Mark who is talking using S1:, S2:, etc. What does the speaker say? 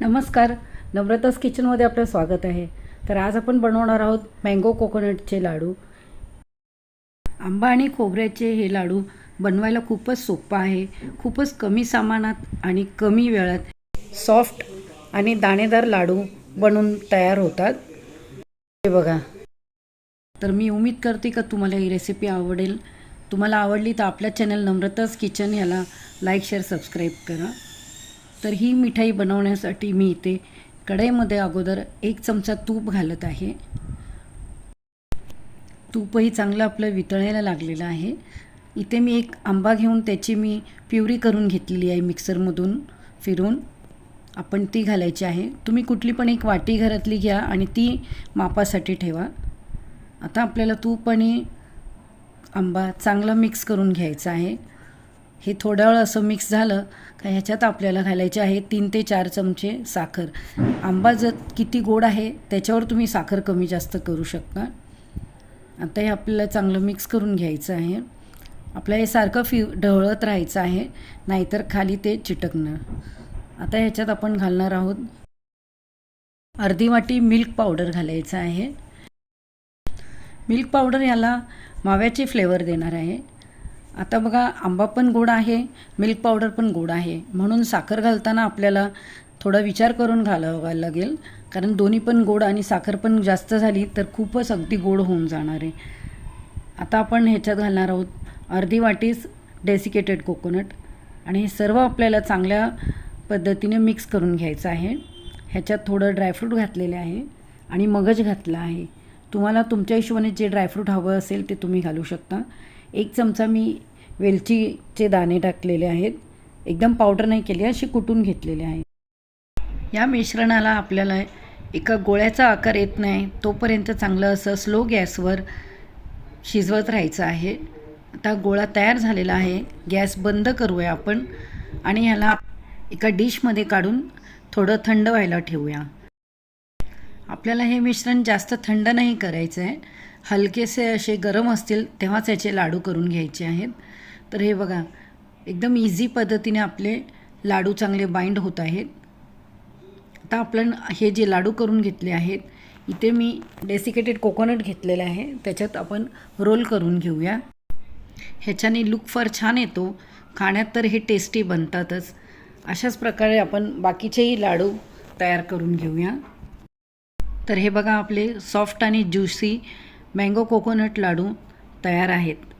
S1: नमस्कार. नम्रतास किचनमध्ये आपलं स्वागत आहे. तर आज आपण बनवणार आहोत मँगो कोकोनटचे लाडू. आंबा आणि खोबऱ्याचे हे लाडू बनवायला खूपच सोपं आहे. खूपच कमी सामानात आणि कमी वेळात सॉफ्ट आणि दाणेदार लाडू बनून तयार होतात. हे बघा. तर मी उम्मीद करते का तुम्हाला ही रेसिपी आवडेल. तुम्हाला आवडली तर आपल्या चॅनल नम्रतास किचन याला लाईक शेअर सबस्क्राईब करा. तर ही मिठाई बनवण्यासाठी मी इथे कढईमध्ये अगोदर एक चमचा तूप घालत आहे. तूपही चांगलं आपलं वितळायला लागलेलं आहे. इथे मी एक आंबा घेऊन त्याची मी प्युरी करून घेतलेली आहे मिक्सरमधून फिरून. आपण ती घालायची आहे. तुम्ही कुठली पण एक वाटी घरातली घ्या आणि ती मापासाठी ठेवा. आता आपल्याला तूप आणि आंबा चांगला मिक्स करून घ्यायचा आहे. हे थोड्या वेळ असं मिक्स झालं का ह्याच्यात आपल्याला घालायचे आहे तीन ते चार चमचे साखर. आंबा जर किती गोड आहे त्याच्यावर तुम्ही साखर कमी जास्त करू शकता. आता हे आपल्याला चांगलं मिक्स करून घ्यायचं आहे. आपल्याला हे सारखं फि ढवळत राहायचं आहे नाहीतर खाली ते चिटकणार. आता ह्याच्यात आपण घालणार आहोत अर्धी वाटी मिल्क पावडर घालायचं आहे. मिल्क पावडर याला माव्याचे फ्लेवर देणार आहे. आता बघा आंबा पण गोड आहे मिल्क पावडर पण गोड आहे. म्हणून साखर घालताना आपल्याला थोडा विचार करून घालावा लागेल. कारण दोन्ही पण गोड आणि साखर पण जास्त झाली तर खूपच अगदी गोड होऊन जाणार आहे. आता आपण ह्याच्यात घालणार आहोत अर्धी वाटीस डेसिकेटेड कोकोनट आणि हे सर्व आपल्याला चांगल्या पद्धतीने मिक्स करून घ्यायचं आहे. ह्याच्यात थोडं ड्रायफ्रूट घातलेले आहे आणि मगज घातला आहे. तुम्हाला तुमच्या हिशोबाने जे ड्रायफ्रूट हवं असेल ते तुम्ही घालू शकता. एक चमचा मी वेलचीचे दाणे टाकलेले आहेत. एकदम पावडर नाही केली अशी कुटून घेतलेले आहे. या मिश्रणाला आपल्याला एका गोळ्याचा आकार येत नाही तोपर्यंत चांगलं असं स्लो गॅसवर शिजवत राहायचं आहे. आता गोळा तयार झालेला आहे. गॅस बंद करूया आपण आणि ह्याला एका डिशमध्ये काढून थोडं थंड व्हायला ठेवूया. आपल्याला हे मिश्रण जास्त थंड नाही करायचं आहे हलकेसे असे गरम असतील तेव्हाच याचे लाडू करून घ्यायचे आहेत. तर हे बघा एकदम इझी पद्धतीने आपले लाडू चांगले बाइंड होत आहेत. आता आपण हे जे लाडू करून घेतले आहेत इथे मी डेसिकेटेड कोकोनट घेतलेलं आहे. त्याच्यात आपण रोल करून घेऊया. ह्याच्याने लुक फार छान येतो. खाण्यात तर हे टेस्टी बनतातच. अशाच प्रकारे आपण बाकीचेही लाडू तयार करून घेऊया. तर हे बघा आपले सॉफ्ट आणि ज्युसी मँगो कोकोनट लाडू तयार आहेत.